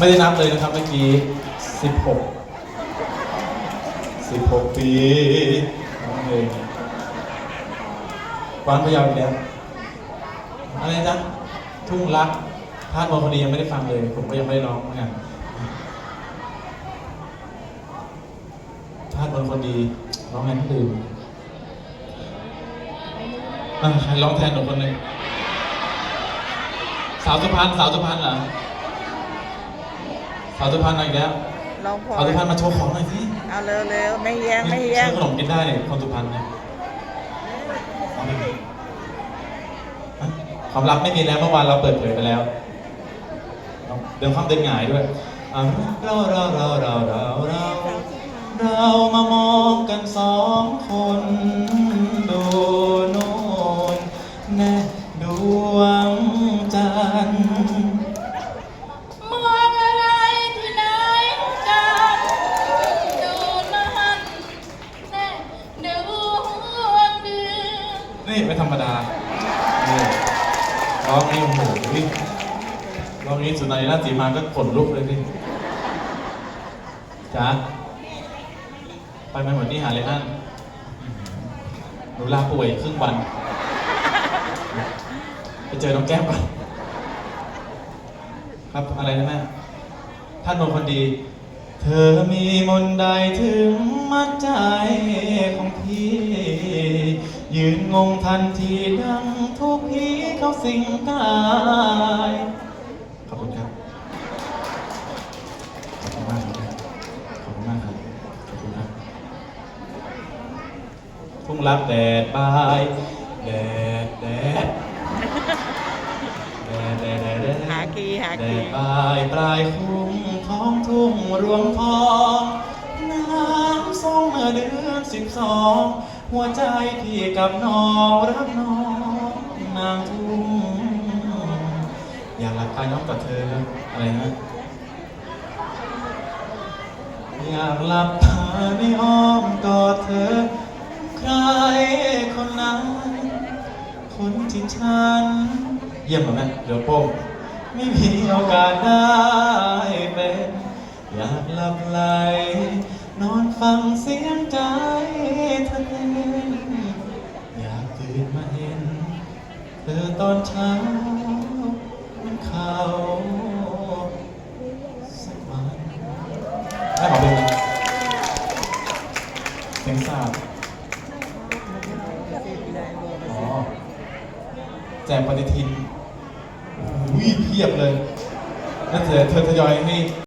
ไม่ได้นับเลยนะครับเมื่อกี้สิบหกสิบหกปีน้องเพลงกวางพยาวอีกแล้วอะไรจ๊ะทุ่งรักพาดมนคนดียังไม่ได้ฟังเลย ผมก็ยังไม่ได้ร้องเหมือนกันพาดมนคนดีร้องไงไม่ลืมอะร้องแทนหนูคนหนึ่งสาวสุพรรณสาวสุพรรณเหรอ สาวสุพรรณมาอีกแล้วลองพอสาวสุพรรณมาโชว์ของหน่อยสิเอาเร็วๆไม่แย้งไม่แย้ซื้งอขนมกินได้เนี่ยคนสุพรรณเนี่ยฮะความลับไม่มีแล้วเมื่อวานเราเปิดเผยไปแล้ว เดินความเดินหงายด้วยอะเราเราเราเราเราเราเรา นี่ไม่ธรรมดานี่ร้องนี่โอ้โหร้องนี้สุนัยราชสีมาก็ขนลุกเลยดิจ๋าไปไหมหมดนี่หาเลยนั่นหนูลาป่วยครึ่งวัน ไปเจอน้องแก้มก่อนครับอะไรนะแม่ท่านมนคนดี เธอมีมนต์ใดถึงมัดใจของ ยืนงงทันทีดังทุกผีเขาสิงกาย ขอบคุณครับ ขอบคุณมากครับ ขอบคุณมากครับ ขอบคุณครับทุ่งรับแดดบาย แดดแดดแดดแดดแดดแดดหากีหาแดกีดปลายปลายคุ้งท้องทุ่งรวงทองน้ำทรงเมื่อเดือนสิบสอง หัวใจพี่กับน้องรักน้องนางทุ่งอยากหลับตาย้อมกับเธออะไรนะ อยากหลับตาในอ้อมกอดเธอ ใครคนนั้น คนที่ฉัน เยี่ยมเหมเดี๋ยวโป้งไม่มีโอกาสได้เป็นอยากหลับไหล ฟังเสียงใจเธอเต้นอยากตื่นมาเห็น เธอตอนเช้ามันเขาสักวันได้ขอเพลงหนึ่งเพลงสาบอ๋อแจกปฏิทินอุ้ยเพียบเลยนั่นเธอเธอทยอยให้